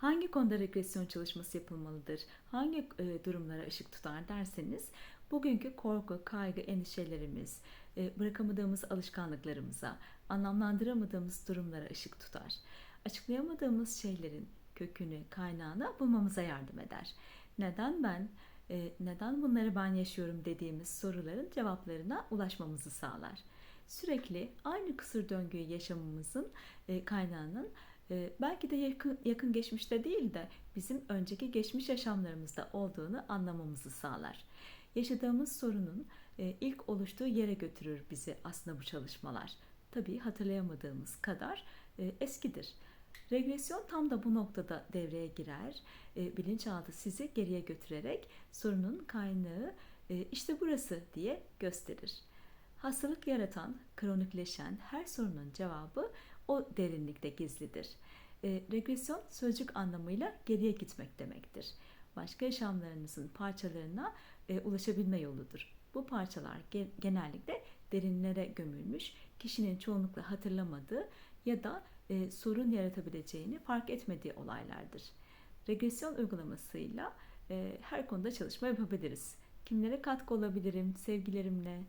Hangi konuda regresyon çalışması yapılmalıdır? Hangi e, durumlara ışık tutar derseniz bugünkü korku, kaygı, endişelerimiz, e, bırakamadığımız alışkanlıklarımıza, anlamlandıramadığımız durumlara ışık tutar. Açıklayamadığımız şeylerin kökünü, kaynağını bulmamıza yardım eder. Neden ben, e, neden bunları ben yaşıyorum dediğimiz soruların cevaplarına ulaşmamızı sağlar. Sürekli aynı kısır döngüyü yaşamamızın kaynağının e, belki de yakın, yakın geçmişte değil de bizim önceki geçmiş yaşamlarımızda olduğunu anlamamızı sağlar. Yaşadığımız sorunun e, ilk oluştuğu yere götürür bizi aslında bu çalışmalar. Tabii hatırlayamadığımız kadar e, eskidir. Regresyon tam da bu noktada devreye girer. E, bilinçaltı sizi geriye götürerek sorunun kaynağı işte burası diye gösterir. Hastalık yaratan, kronikleşen her sorunun cevabı o derinlikte gizlidir. E, regresyon sözcük anlamıyla geriye gitmek demektir. Başka yaşamlarınızın parçalarına e, ulaşabilme yoludur. Bu parçalar ge- genellikle derinlere gömülmüş, kişinin çoğunlukla hatırlamadığı ya da e, sorun yaratabileceğini fark etmediği olaylardır. Regresyon uygulamasıyla e, her konuda çalışma yapabiliriz. Kimlere katkı olabilirim sevgilerimle,